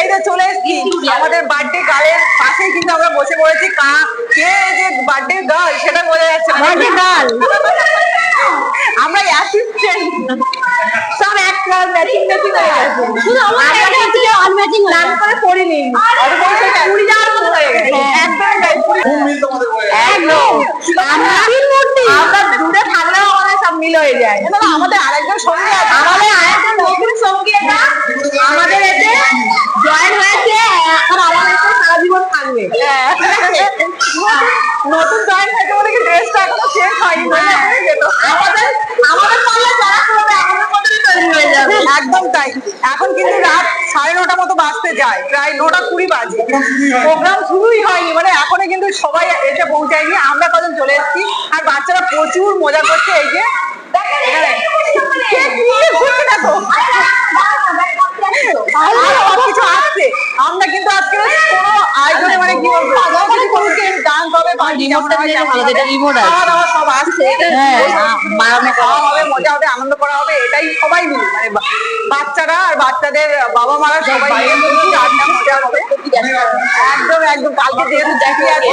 এই তো চলে এসেছি। আমাদের বার্থডে গার্লের পাশে কিন্তু আমরা বসে পড়েছি। কা কে যে বার্থডে গার্ল সেটা বোঝা যাচ্ছে না। Birthday আমরা অ্যাসিস্ট্যান্ট সব এক ম্যাচিং ম্যাচিং হয়ে গেছে। শুধু আমরা কিন্তু ছিল unmatching প্ল্যান করে পড়িনি। অত বয়সে পুরি যাওয়ার মতো হয়ে গেছে। একদম তাই পুরি খুব মিল তোমাদের হয়ে একদম। আমরা আমরা দূরে থাকলেও আমাদের সব মিল হয়ে যায়। আমাদের আরেকজন সঙ্গী আছে। আমাদের আরেকজন নতুন সঙ্গী এটা আমাদের এতে জয়েন হয়েছে এখন আমাদের সাথে সারা জীবন থাকবে নতুন জয়েন হয়েছে বলে কি ড্রেসটা এখনও শেষ হয়নি হয়ে। আমাদের আমাদের পাল্লা যারা করবে আমাদের তৈরি হয়ে যাবে। একদম তাই। এখন কিন্তু রাত সাড়ে নটা মতো বাজতে যায় প্রায় নটা কুড়ি বাজে। প্রোগ্রাম শুরুই হয়নি মানে এখনও কিন্তু সবাই এসে পৌঁছায়নি। আমরা কজন চলে এসেছি আর বাচ্চারা প্রচুর মজা করছে এই যে এখানে। কে ঘুরছে, ঘুরছে না তো? আর সব কিছু আসছে আমরা কিন্তু আজকে কোনো আয়োজনে মানে কি বলব কিছু করছে হয় ভালো, আছে। খাওয়া সব আসছে হ্যাঁ, খাওয়া হবে মজা হবে আনন্দ করা হবে এটাই সবাই মিলে মানে বাচ্চারা আর বাচ্চাদের বাবা মারা সবাই আড্ডা মজা হবে একদম একদম কালকে যেহেতু দেখি আছে